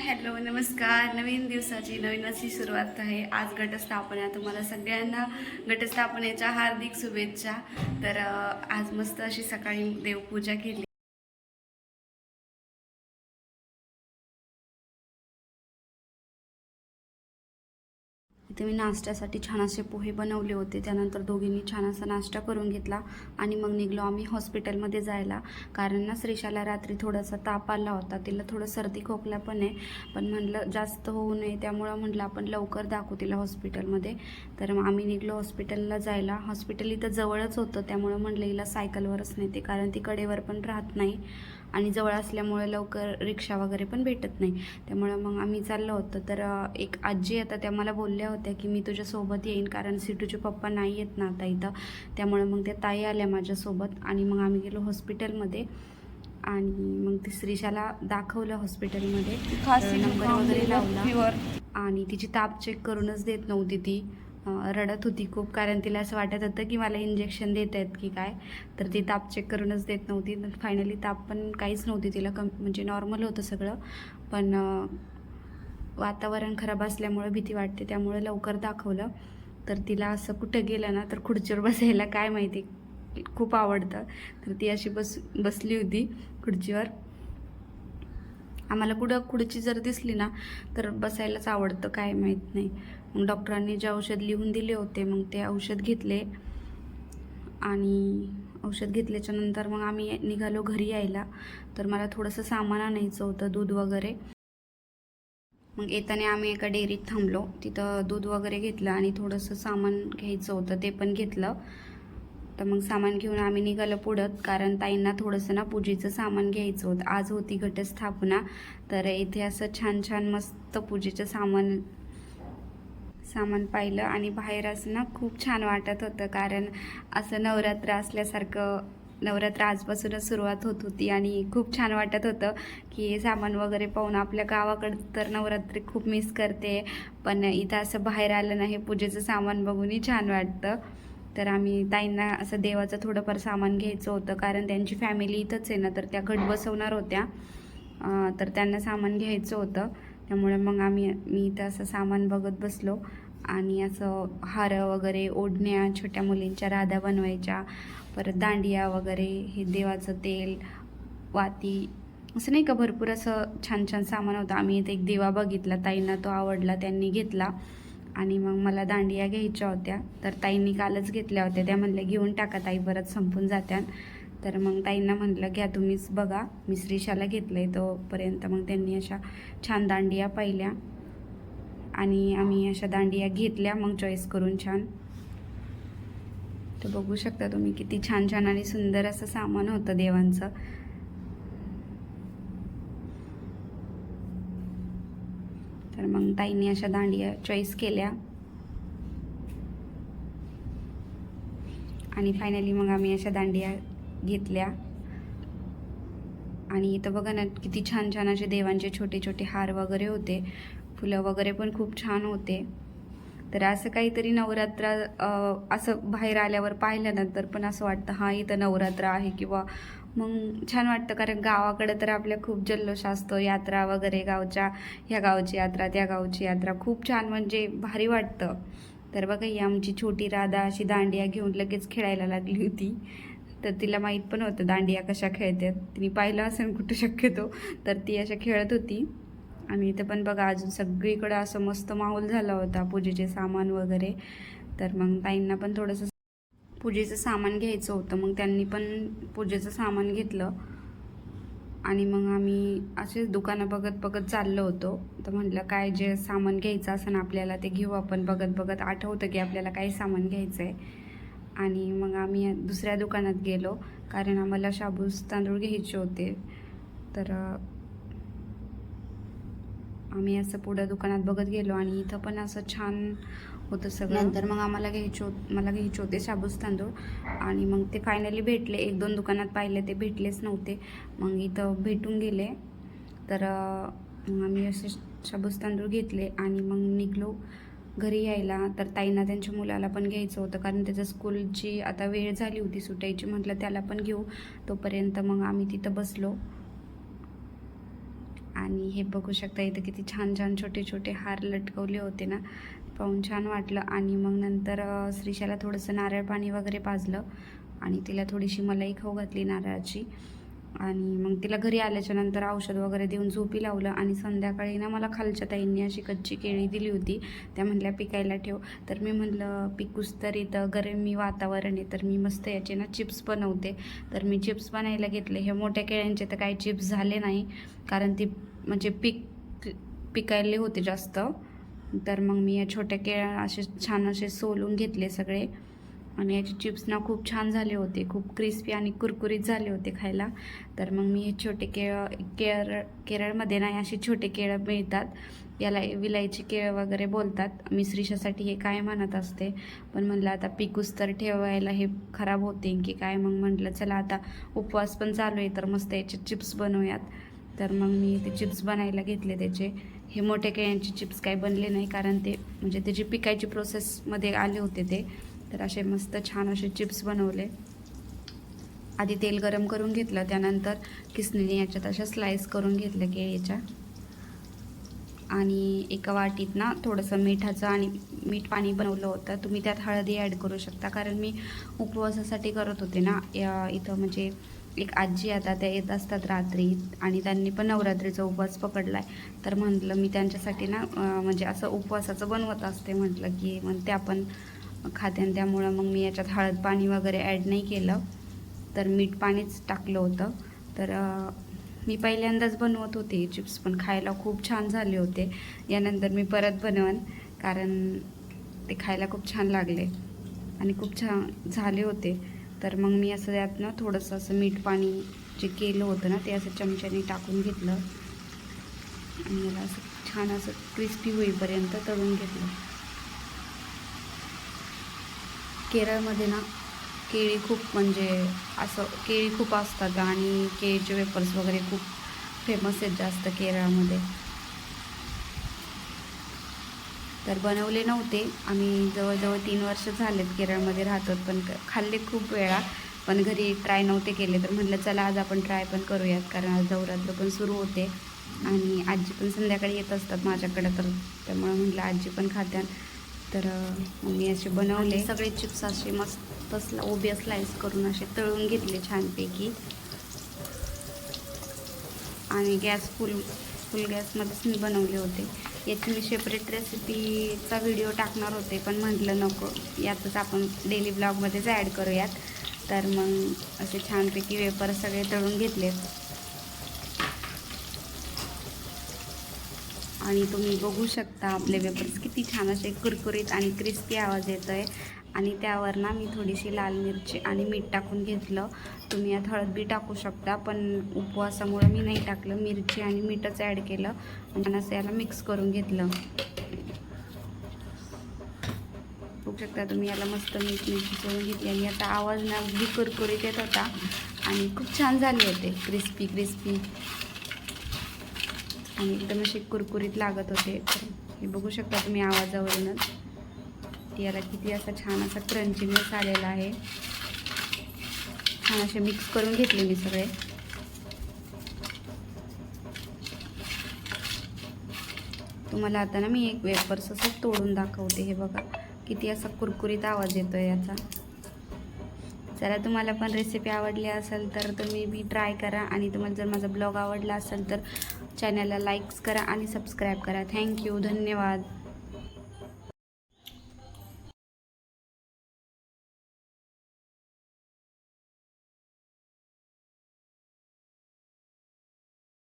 Hello नमस्कार. नवीन दिवसाची नवीन अशी सुरुवात आहे. आज घटस्थापना तुम्हाला सगळ्यांना घटस्थापनेच्या हार्दिक शुभेच्छा. तर आज मस्त अशी सकाळी देवपूजा केली. इथे मी नाश्त्यासाठी छान असे पोहे बनवले होते. त्यानंतर दोघींनी छान असा नाश्ता करून घेतला आणि मग निघलो आम्ही हॉस्पिटलमध्ये जायला. कारण ना श्रीशाला रात्री थोडासा ताप आला होता. तिला थोडं सर्दी खोकला पण आहे. पण म्हणलं जास्त होऊ नये. त्यामुळं म्हटलं आपण लवकर दाखवू तिला हॉस्पिटलमध्ये. तर मग आम्ही निघलो हॉस्पिटलला जायला. हॉस्पिटल इथं जवळच होतं. त्यामुळं म्हटलं हिला सायकलवरच नेते. कारण ती कडेवर पण राहत नाही. आणि जवळ असल्यामुळे लवकर रिक्षा वगैरे पण भेटत नाही. त्यामुळं मग आम्ही चाललो होतो. तर एक आजी आता त्या मला बोलल्या होत्या की मी तुझ्यासोबत येईन कारण सिटूचे पप्पा नाही येत ना आता इथं. त्यामुळे मग त्या ताई आल्या माझ्यासोबत आणि मग आम्ही गेलो हॉस्पिटलमध्ये. आणि मग ती श्रीशाला दाखवलं हॉस्पिटलमध्ये. तर नंबर वगैरे लावला. आणि तिची ताप चेक करूनच देत नव्हती ती. रडत होती खूप. कारण तिला असं वाटत होतं की मला इंजेक्शन देत आहेत की काय. तर ती ताप चेक करूनच देत नव्हती. फायनली ताप पण काहीच नव्हती तिला कम म्हणजे नॉर्मल होतं सगळं. पण वातावरण खराब असल्यामुळे भीती वाटते. त्यामुळे लवकर दाखवलं. तर तिला असं कुठं गेलं ना तर खुर्चीवर बसायला काय माहिती. खूप आवडतं. तर ती अशी बस बसली होती खुर्चीवर. आम्हाला कुठं खुर्ची जर दिसली ना तर बसायलाच आवडतं. काय माहीत नाही. डॉक्टरांनी जे औषध लिहून दिले होते मग ते औषध घेतले. आणि औषध घेतल्याच्या नंतर मग आम्ही निघालो घरी यायला. तर मला थोडंसं सामान आणायचं होतं दूध वगैरे. मग येताना आम्ही एका डेअरीत थांबलो. तिथं दूध वगैरे घेतलं आणि थोडंसं सामान घ्यायचं होतं ते पण घेतलं. तर मग सामान घेऊन आम्ही निघालो पुढं. कारण ताईंना थोडंसं ना पूजेचं सामान घ्यायचं होतं. आज होती घटस्थापना. तर इथे असं छान छान मस्त पूजेचं सामान सामान पाहिलं आणि बाहेर असं ना खूप छान वाटत होतं. कारण असं नवरात्र असल्यासारखं नवरात्र आजपासूनच सुरुवात होत होती आणि खूप छान वाटत होतं की हे सामान वगैरे पाहून आपल्या गावाकडं तर नवरात्री खूप मिस करते. पण इथं असं बाहेर आलं नाही पूजेचं सामान बघूनही छान वाटतं. तर आम्ही ताईंना असं देवाचं थोडंफार सामान घ्यायचं होतं. कारण त्यांची फॅमिली इथंच आहे ना तर त्या घट बसवणार होत्या. तर त्यांना सामान घ्यायचं होतं. त्यामुळे मग आम्ही मी इथं असं सामान बघत बसलो आणि असं हार वगैरे ओढण्या छोट्या मुलींच्या राधा बनवायच्या परत दांडिया वगैरे हे देवाचं तेल वाती असं नाही का भरपूर असं छान छान सामान होतं. आम्ही इथे एक दिवा बघितला ताईंना तो आवडला त्यांनी घेतला. आणि मग मला दांडिया घ्यायच्या होत्या तर ताईंनी कालच घेतल्या होत्या. त्या म्हणल्या घेऊन टाका ताई परत संपून जात्या तर मग ताईंना म्हटलं घ्या तुम्हीच बघा मी श्रीशाला घेतलं आहे तोपर्यंत. मग त्यांनी अशा छान दांडिया पाहिल्या आणि आम्ही अशा दांडिया घेतल्या मग चॉईस करून छान. तर बघू शकता तुम्ही किती छान छान आणि सुंदर असं सामान होतं देवांचं. तर मग ताईंनी अशा दांडिया चॉईस केल्या. आणि फायनली मग आम्ही अशा दांडिया घेतल्या. आणि इथं बघा ना किती छान छान असे देवांचे छोटे छोटे हार वगैरे होते. फुलं वगैरे पण खूप छान होते. तर असं काहीतरी नवरात्र असं बाहेर आल्यावर पाहिल्यानंतर पण असं वाटतं हां इथं नवरात्र आहे किंवा मग छान वाटतं. कारण गावाकडं तर आपल्या खूप जल्लोष असतो. यात्रा वगैरे गावच्या ह्या गावची यात्रा त्या गावची यात्रा खूप छान म्हणजे भारी वाटतं. तर बघा ही आमची छोटी राधा अशी दांडिया घेऊन लगेच खेळायला लागली होती. तर तिला माहीत पण होतं दांडिया कशा खेळतात तिने पाहिलं असेल कुठं शक्यतो तर ती अशा खेळत होती. आणि इथं पण बघा अजून सगळीकडं असं मस्त माहोल झाला होता पूजेचे सामान वगैरे. तर मग ताईंना पण थोडंसं पूजेचं सामान घ्यायचं होतं. मग त्यांनी पण पूजेचं सामान घेतलं. आणि मग आम्ही असेच दुकानं बघत बघत चाललो होतो. तर म्हटलं काय जे सामान घ्यायचं असं आपल्याला ते घेऊ. आपण बघत बघत आठवतं की आपल्याला काय सामान घ्यायचं आहे आणि मग आम्ही दुसऱ्या दुकानात गेलो कारण आम्हाला शाबूस तांदूळ घ्यायचे होते. तर आम्ही असं पुढं दुकानात बघत गेलो आणि इथं पण असं छान होतं सगळं. नंतर मग आम्हाला घ्यायचे होत मला घ्यायचे होते शाबूस तांदूळ आणि मग ते फायनली भेटले. एक दोन दुकानात पाहिले ते भेटलेच नव्हते. मग इथं भेटून गेले. तर आम्ही असे शाबूस तांदूळ घेतले आणि मग निघलो. घरी यायला तर ताईंना त्यांच्या मुलाला पण घ्यायचं होतं. कारण त्याच्या स्कूलची आता वेळ झाली होती सुटायची म्हटलं त्याला पण घेऊ. तोपर्यंत मग आम्ही तिथं बसलो. आणि हे बघू शकता इथं किती छान छान छोटे छोटे हार लटकवले होते ना. पाहून छान वाटलं. आणि मग नंतर श्रीशाला थोडंसं नारळ पाणी वगैरे पाजलं. आणि तिला थोडीशी मलाई खाऊ घातली नारळाची. आणि मग तिला घरी आल्याच्यानंतर औषध वगैरे देऊन झोपी लावलं आणि संध्याकाळी ना मला खालच्या ताईंनी अशी कच्ची केळी दिली होती. त्या म्हणल्या पिकायला ठेव. तर मी म्हटलं पिकूस तर इथं गरमी वातावरण आहे तर मी मस्त याचे ना चिप्स बनवते. तर मी चिप्स बनायला घेतले. हे मोठ्या केळ्यांचे तर काही चिप्स झाले नाही कारण ती म्हणजे पीक पिकायले होते जास्त. तर मग मी या छोट्या केळ्या असे छान असे सोलून घेतले सगळे. आणि याचे चिप्स ना खूप छान झाले होते. खूप क्रिस्पी आणि कुरकुरीत झाले होते खायला. तर मग मी हे छोटे केळ केरळ केरळमध्ये नाही असे छोटे केळं मिळतात. याला विलायची केळं वगैरे बोलतात. मी श्रीशासाठी हे काय म्हणत असते. पण म्हणलं आता पिकूस तर ठेवायला हे खराब होते की काय? मग म्हटलं चला आता उपवास पण चालू आहे तर मस्त याचे चिप्स बनवूयात. तर मग मी ते चिप्स बनायला घेतले त्याचे. हे मोठ्या केळ्यांचे चिप्स काही बनले नाही कारण ते म्हणजे त्याची पिकायची प्रोसेसमध्ये आले होते ते. तर असे मस्त छान असे चिप्स बनवले. आधी तेल गरम करून घेतलं त्यानंतर किसनीने याच्यात अशा स्लाईस करून घेतलं केळीच्या. आणि एका वाटीत ना थोडंसं मिठाचं आणि मीठ पाणी बनवलं होतं. तुम्ही त्यात हळदी ॲड करू शकता. कारण मी उपवासासाठी करत होते ना या इथं म्हणजे एक आजी आता त्या येत असतात रात्री आणि त्यांनी पण नवरात्रीचा उपवास पकडला आहे तर म्हटलं मी त्यांच्यासाठी ना म्हणजे असं उपवासाचं बनवत असते म्हटलं की मग त्या पण खाते आणि त्यामुळं मग मी याच्यात हळद पाणी वगैरे ॲड नाही केलं. तर मीठ पाणीच टाकलं होतं. तर मी पहिल्यांदाच बनवत होते चिप्स पण खायला खूप छान झाले होते. यानंतर मी परत बनवन कारण ते खायला खूप छान लागले आणि खूप छान झाले होते. तर मग मी असं त्यातनं थोडंसं असं मीठ पाणी जे केलं होतं ना ते असं चमच्याने टाकून घेतलं. आणि याला असं छान असं क्रिस्पी होईपर्यंत तळून घेतलं. केरळमध्ये ना केळी खूप म्हणजे असं केळी खूप असतात आणि केळीचे वेपर्स वगैरे खूप फेमस आहेत जास्त केरळमध्ये. तर बनवले नव्हते. आम्ही जवळजवळ तीन वर्ष झालेत केरळमध्ये राहतो पण क- खाल्ले खूप वेळा पण घरी ट्राय नव्हते केले. तर म्हटलं चला आज आपण ट्राय पण करूयात. कारण आज नवरात्र पण सुरू होते आणि आजी पण संध्याकाळी येत असतात माझ्याकडे तर त्यामुळं म्हटलं आजी पण खात्यान तर मी असे बनवले. सगळे चिप्स असे मस्त स्ला उभे स्लाइस करून असे तळून घेतले छानपैकी. आणि गॅस फुल फुल गॅसमध्येच मी बनवले होते. याची मी सेपरेट रेसिपीचा व्हिडिओ टाकणार होते पण म्हटलं नको. यातच आपण डेली ब्लॉगमध्येच ॲड करूयात. तर मग असे छानपैकी वेपर सगळे तळून घेतलेत. आणि तुम्ही बघू शकता आपले वेपर्स किती छान असे कुरकुरीत आणि क्रिस्पी आवाज येतो आहे आणि त्यावर ना मी थोडीशी लाल मिरची आणि मीठ टाकून घेतलं. तुम्ही यात हळद बी टाकू शकता पण उपवासामुळं मी नाही टाकलं. मिरची आणि मीठच ॲड केलं. आणि असं याला मिक्स करून घेतलं. बघू शकता तुम्ही याला मस्त मीठ मिरची करून घेतली. आणि याचा आवाज ना अगदी कुरकुरीत येत होता. आणि खूप छान झाले होते. Crispy crispy. आणि एकदम असे कुरकुरीत लागत होते. तर हे बघू शकता तुम्ही आवाजावरूनच. याला किती असा छान असा क्रंचीनेस आलेला आहे. छान असे मिक्स करून घेतले मी सगळे. तुम्हाला आता ना मी एक वेपर्स असं तोडून दाखवते. हे बघा किती असा कुरकुरीत आवाज येतो याचा. जरा तुम्हाला पण रेसिपी आवडली असेल तर तुम्ही बी ट्राय करा. आणि तुम्हाला जर माझा ब्लॉग आवडला असेल तर चॅनलला लाईक्स करा आणि सबस्क्राईब करा. थँक्यू धन्यवाद.